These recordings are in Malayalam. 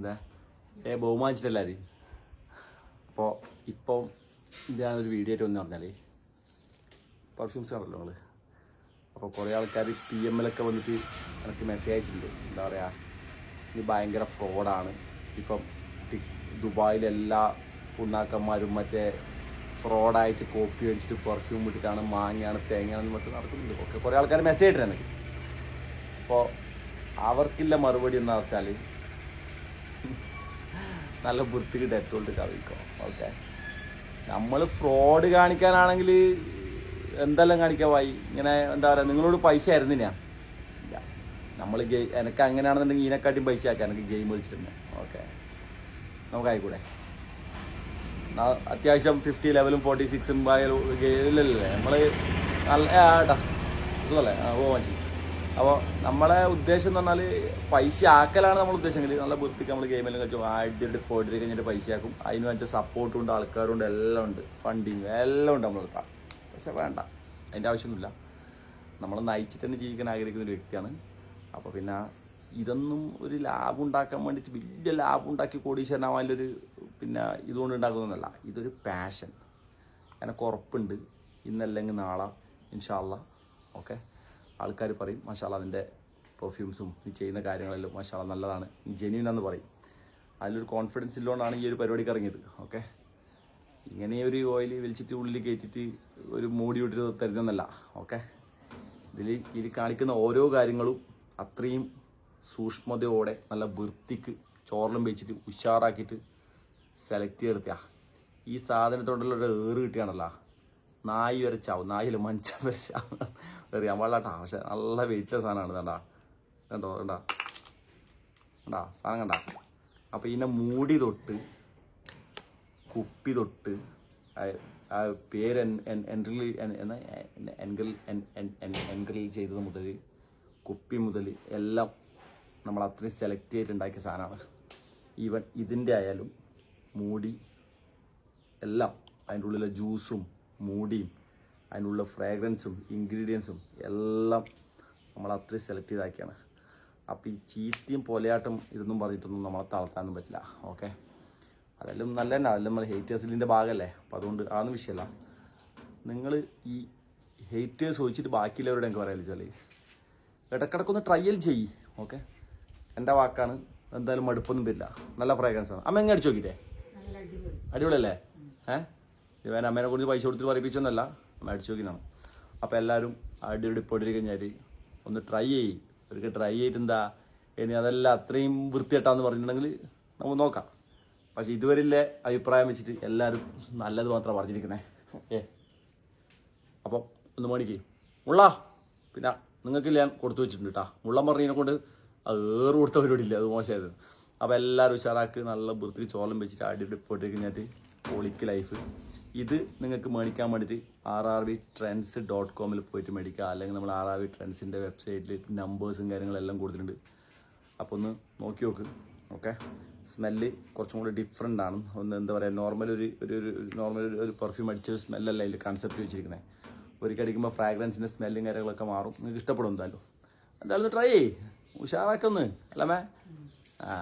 എന്താ ഏ ബഹുമാനിച്ചിട്ടല്ലാരും അപ്പോൾ ഇപ്പോൾ ഇതാണൊരു വീഡിയോ ആയിട്ട് വന്ന് പറഞ്ഞാൽ പെർഫ്യൂംസ് ആണല്ലോ നിങ്ങൾ അപ്പോൾ കുറേ ആൾക്കാർ പി എം എല്ലൊക്കെ വന്നിട്ട് എനിക്ക് മെസ്സേജ് അയച്ചിട്ടുണ്ട്. എന്താ പറയുക ഇത് ഭയങ്കര ഫ്രോഡാണ് ഇപ്പം ദുബായിലെല്ലാ പുണ്ണാക്കന്മാരും മറ്റേ ഫ്രോഡായിട്ട് കോപ്പി അടിച്ചിട്ട് പെർഫ്യൂം ഇട്ടിട്ടാണ് മാങ്ങയാണ് തേങ്ങയാണെന്ന് മറ്റും നടക്കുന്നുണ്ട്. ഓക്കെ കുറേ ആൾക്കാർ മെസ്സേജ് ഇട്ടിട്ടുണ്ട്. എനിക്ക് അപ്പോൾ അവർക്കില്ല മറുപടി എന്ന് വെച്ചാൽ നല്ല വൃത്തിക്ക് ഡെറ്റോൾട്ട് കവിക്കോ. ഓക്കെ നമ്മൾ ഫ്രോഡ് കാണിക്കാനാണെങ്കിൽ എന്തെല്ലാം കാണിക്കാൻ വായി ഇങ്ങനെ എന്താ പറയുക നിങ്ങളോട് പൈസ ആയിരുന്നില്ല നമ്മൾ ഗെയിം എനിക്ക് അങ്ങനെയാണെന്നുണ്ടെങ്കിൽ ഇതിനെക്കാട്ടിയും പൈസ ആക്കാം. എനിക്ക് ഗെയിം കളിച്ചിട്ടുണ്ട്. ഓക്കെ നമുക്കായിക്കൂടെ? അത്യാവശ്യം ഫിഫ്റ്റി ലെവലും ഫോർട്ടി സിക്സും ഇല്ലല്ലേ നമ്മൾ നല്ല ആട്ടാ സുഖമല്ലേ ആ ഓ മനസ്സിലായി അപ്പോൾ നമ്മളെ ഉദ്ദേശം എന്ന് പറഞ്ഞാൽ പൈസ ആക്കലാണ് നമ്മൾ ഉദ്ദേശമെങ്കിൽ. നല്ല വൃത്തിക്ക് നമ്മൾ ഗെയിമെല്ലാം കളിച്ചു. ആദ്യമായിട്ട് പോയിട്ട് കഴിഞ്ഞിട്ട് പൈസ ആക്കും. അതിന് വെച്ച സപ്പോർട്ടും ഉണ്ട് ആൾക്കാരും ഉണ്ട് എല്ലാം ഉണ്ട്. ഫണ്ടിങ് എല്ലാം ഉണ്ട് നമ്മൾ പക്ഷെ വേണ്ട. അതിന്റെ ആവശ്യമൊന്നുമില്ല. നമ്മൾ നയിച്ചിട്ട് തന്നെ ജീവിക്കാൻ ആഗ്രഹിക്കുന്ന ഒരു വ്യക്തിയാണ്. അപ്പോൾ പിന്നെ ഇതൊന്നും ഒരു ലാഭം ഉണ്ടാക്കാൻ വേണ്ടിയിട്ട് വലിയ ലാഭം ഉണ്ടാക്കി കോടീശ്വരനാവാനൊരു പിന്നെ ഇതുകൊണ്ട് ഉണ്ടാക്കുന്നതല്ല. ഇതൊരു പാഷൻ എനിക്ക് ഉറപ്പുണ്ട്. ഇന്നല്ലെങ്കിൽ നാളെ ഇൻഷാല്ല ഓക്കെ ആൾക്കാർ പറയും മഷാല അതിന്റെ പെർഫ്യൂംസും നീ ചെയ്യുന്ന കാര്യങ്ങളെല്ലാം മഷാല നല്ലതാണ്. ജെന്യൂൻ എന്ന് പറയും. അതിലൊരു കോൺഫിഡൻസ് ഇല്ലോണ്ടാണ് ഈ ഒരു പരിപാടിക്ക് ഇറങ്ങിയത് ഓക്കെ ഇങ്ങനെ ഒരു ഓയിൽ വലിച്ചിട്ട് ഉള്ളിൽ കയറ്റിട്ട് ഒരു മൂടി വിട്ടിട്ട് തരുന്നതല്ല ഓക്കെ ഇതിൽ ഇതിൽ കാണിക്കുന്ന ഓരോ കാര്യങ്ങളും അത്രയും സൂക്ഷ്മതയോടെ നല്ല വൃത്തിക്ക് ചോറിലും വെച്ചിട്ട് ഉഷാറാക്കിയിട്ട് സെലക്ട് ചെയ്തെടുത്തിയാ. ഈ സാധനത്തോടുള്ള ഒരു ഏറ് കിട്ടിയാണല്ലോ. നായി വരെ ചാവും. നായിൽ മനുഷ്യൻ വരെ ചാവും. എറിയാൻ പാടില്ലാട്ടാ പക്ഷെ നല്ല വെയിറ്റ് സാധനമാണ് കണ്ടാ. കണ്ടോ കണ്ടാ. കണ്ടാ സാധനം കണ്ടാ. അപ്പോൾ ഇതിനെ മൂടി തൊട്ട് കുപ്പി തൊട്ട് ആ- പേര് എൻഗ്രിൽ എൻ- എൻ- എൻ- എൻഗ്രിൽ ചെയ്തത് മുതൽ കുപ്പി മുതൽ എല്ലാം നമ്മൾ അത്രയും സെലക്ട് ചെയ്തിട്ടുണ്ടാക്കിയ സാധനമാണ്. ഈവൻ ഇതിന്റെ ആയാലും മൂടി എല്ലാം അതിന്റെ ഉള്ളിലെ ജ്യൂസും മൂടിയും അതിനുള്ള ഫ്രാഗ്രൻസും ഇൻഗ്രീഡിയൻസും എല്ലാം നമ്മൾ അത്രയും സെലക്ട് ചെയ്താക്കിയാണ്. അപ്പോൾ ഈ ചീത്തയും പോലെയാട്ടും ഇതൊന്നും പറഞ്ഞിട്ടൊന്നും നമ്മളെ തളർത്താനൊന്നും പറ്റില്ല ഓക്കെ അതെല്ലാം നല്ല തന്നെ അതെല്ലാം നമ്മൾ ഹേറ്റേഴ്സിന്റെ ഭാഗമല്ലേ അപ്പോൾ അതുകൊണ്ട് അതൊന്നും വിഷയമല്ല. നിങ്ങൾ ഈ ഹേറ്റേഴ്സ് ചോദിച്ചിട്ട് ബാക്കിയുള്ളവരോട് എനിക്ക് പറയാമെന്ന് വെച്ചാൽ ഇടക്കിടക്കൊന്ന് ട്രയൽ ചെയ്യ് ഓക്കെ എന്റെ വാക്കാണ് എന്തായാലും മടുപ്പൊന്നും വരില്ല. നല്ല ഫ്രാഗ്രൻസ് ആണ്. അമ്മ എങ്ങനെ അടിച്ചു നോക്കിയിട്ടേ? അടിപൊളിയല്ലേ? ഏഹ് ഇവൻ അമ്മേനെ കുറിച്ച് പൈസ കൊടുത്തിട്ട് പറയിപ്പിച്ചൊന്നല്ല മേടിച്ചു നോക്കിനാണ് അപ്പോൾ എല്ലാവരും അടിപൊളി പൊടി കഴിഞ്ഞാൽ ഒന്ന് ട്രൈ ചെയ്യും. ഒരിക്കൽ ട്രൈ ചെയ്തിട്ടെന്താ? ഇനി അതെല്ലാം അത്രയും വൃത്തിയായിട്ടാന്ന് പറഞ്ഞിട്ടുണ്ടെങ്കിൽ നമുക്ക് നോക്കാം. പക്ഷെ ഇതുവരെയുള്ള അഭിപ്രായം വെച്ചിട്ട് എല്ലാവരും നല്ലത് മാത്രമാണ് പറഞ്ഞിരിക്കുന്നത് ഏ അപ്പം ഒന്ന് മേടിക്ക്. മുള്ള. പിന്നെ നിങ്ങൾക്ക് ഞാൻ കൊടുത്തു വെച്ചിട്ടുണ്ട് കേട്ടോ മുള്ളം പറഞ്ഞതിനെ കൊണ്ട് അത് ഏറ് കൊടുത്ത പരിപാടിയില്ല. അത് മോശമായത്. അപ്പോൾ എല്ലാവരും ഉഷാറാക്കി നല്ല വൃത്തി ചോളം വെച്ചിട്ട് അടിപൊളി പോയിട്ട് കഴിഞ്ഞിട്ട് പൊളിക്ക് ലൈഫ് ഇത് നിങ്ങൾക്ക് മേടിക്കാൻ വേണ്ടിയിട്ട് R R B trends dot കോമിൽ പോയിട്ട് മേടിക്കുക അല്ലെങ്കിൽ നമ്മൾ ആർ ആർ ബി ട്രെൻഡ്സിന്റെ വെബ്സൈറ്റിൽ നമ്പേഴ്സും കാര്യങ്ങളെല്ലാം കൊടുത്തിട്ടുണ്ട്. അപ്പോൾ ഒന്ന് നോക്കി നോക്ക്. ഓക്കെ സ്മെല്ല് കുറച്ചും കൂടി ഡിഫറെന്റ് ആണ്. ഒന്ന് എന്താ പറയുക നോർമൽ ഒരു ഒരു നോർമൽ ഒരു പെർഫ്യൂം അടിച്ച ഒരു സ്മെല്ലല്ല അതിൽ കൺസെപ്റ്റ് വെച്ചിരിക്കുന്നത് ഒരിക്കൽ അടിക്കുമ്പോൾ ഫ്രാഗ്രൻസിന്റെ സ്മെല്ലും കാര്യങ്ങളൊക്കെ മാറും. നിങ്ങൾക്ക് ഇഷ്ടപ്പെടും എന്തായാലും. എന്തായാലും ഒന്ന്. ട്രൈ ഉഷാറാക്കൊന്ന് അല്ലമ്മേ ആ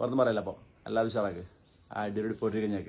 ഓർന്ന് പറയല്ല അപ്പോൾ എല്ലാവരും ഉഷാറാക്ക്. ആ അടിപൊളി പോയിട്ട് കഴിഞ്ഞാൽ